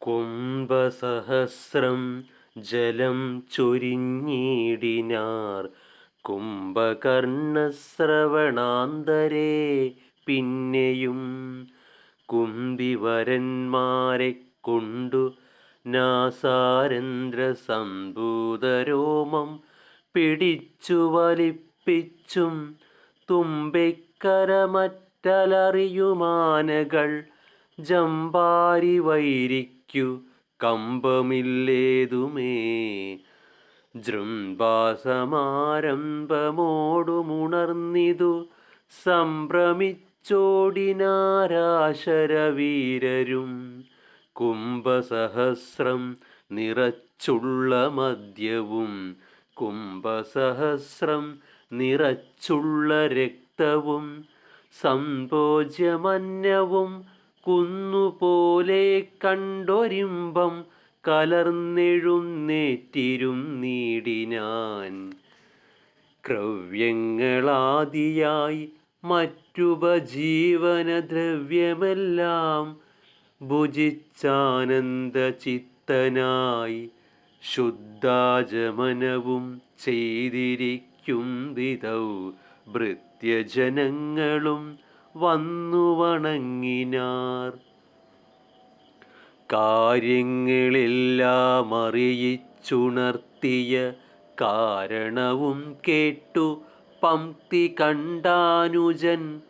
കുംഭസഹസ്രം ജലം ചൊരിഞ്ഞിടിനാർ. കുംഭകർണശ്രവണാന്തരേ പിന്നെയും കുംഭിവരന്മാരെ കൊണ്ടു നാസാരന്ദ്ര സംഭൂതരോമം പിടിച്ചു വലിപ്പിച്ചും തുമ്പിക്കരമറ്റലറിയുമാനകൾ ജമ്പാരി വൈരിക്കു കമ്പമില്ലേതുമേ. ജൃംഭാസമാരംഭമോടുമുണർന്നിതു സംഭ്രമിച്ചോടിനാരാശരവീരരും. കുംഭസഹസ്രം നിറച്ചുള്ള മദ്യവും. കുംഭസഹസ്രം നിറച്ചുള്ള രക്തവും. സമ്പോജ്യമന്നവും കുന്നുപോലെ കണ്ടൊരിമ്പം കലർന്നെഴുന്നേറ്റിരും നീടിനാൻ ക്രവ്യങ്ങളാദിയായി മറ്റുപജീവനദ്രവ്യമെല്ലാം ഭുജിച്ചാനന്ദചിത്തനായി ശുദ്ധാചമനവും ചെയ്തിരിക്കും വിധൗ. ഭൃത്യജനങ്ങളും വന്നു വണങ്ങിനാർ. കാര്യങ്ങളെല്ലാം അറിയിച്ചുണർത്തിയ കാരണവും കേട്ടു പംക്തി കണ്ടാനുജൻ.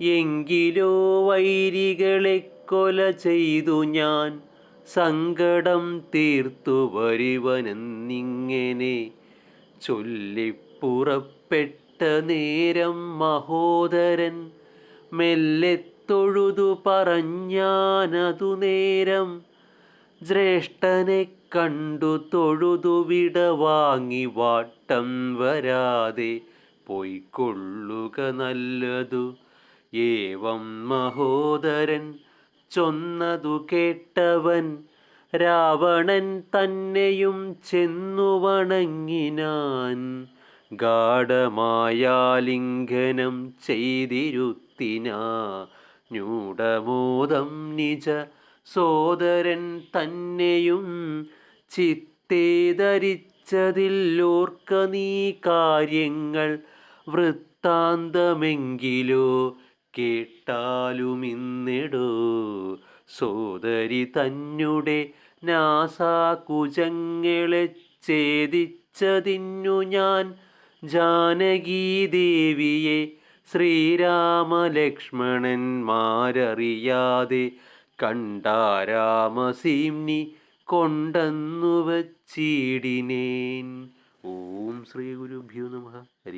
എങ്കിലോ വൈരികളെ കൊല ചെയ്തു ഞാൻ. സങ്കടം തീർത്തു വരുവനെന്നിങ്ങനെ ചൊല്ലിപ്പുറപ്പെട്ട നേരം മഹോദരൻ മെല്ലെ തൊഴുതു പറഞ്ഞാനതു നേരം. ജ്യേഷ്ഠനെ കണ്ടു തൊഴുതു വിട വാങ്ങി വാട്ടം വരാതെ പൊയ്ക്കൊള്ളുക നല്ലതു. ഏവം മഹോദരൻ ചൊന്നതു കേട്ടവൻ രാവണൻ തന്നെയും ചെന്നു വണങ്ങിനാൻ ഗാഠമായാലിംഗനം ന്യൂഢമോദം നിജ സോദരൻ തന്നെയും ചിത്തേ ധരിച്ചതില്ലോർക്ക നീ കാര്യങ്ങൾ വൃത്താന്തമെങ്കിലോ കേട്ടാലുമിന്നിടോ. സോദരി തന്നെ നാസാകുജങ്ങളെ ഛേദിച്ചതിന്നു ഞാൻ ജാനകീദേവിയെ ശ്രീരാമലക്ഷ്മണന്മാരറിയാതെ കണ്ടാരാമസീംനി കൊണ്ടെന്നു വച്ചിടിനേൻ. ഓം ശ്രീ ഗുരുഭ്യോ നമ. ഹരി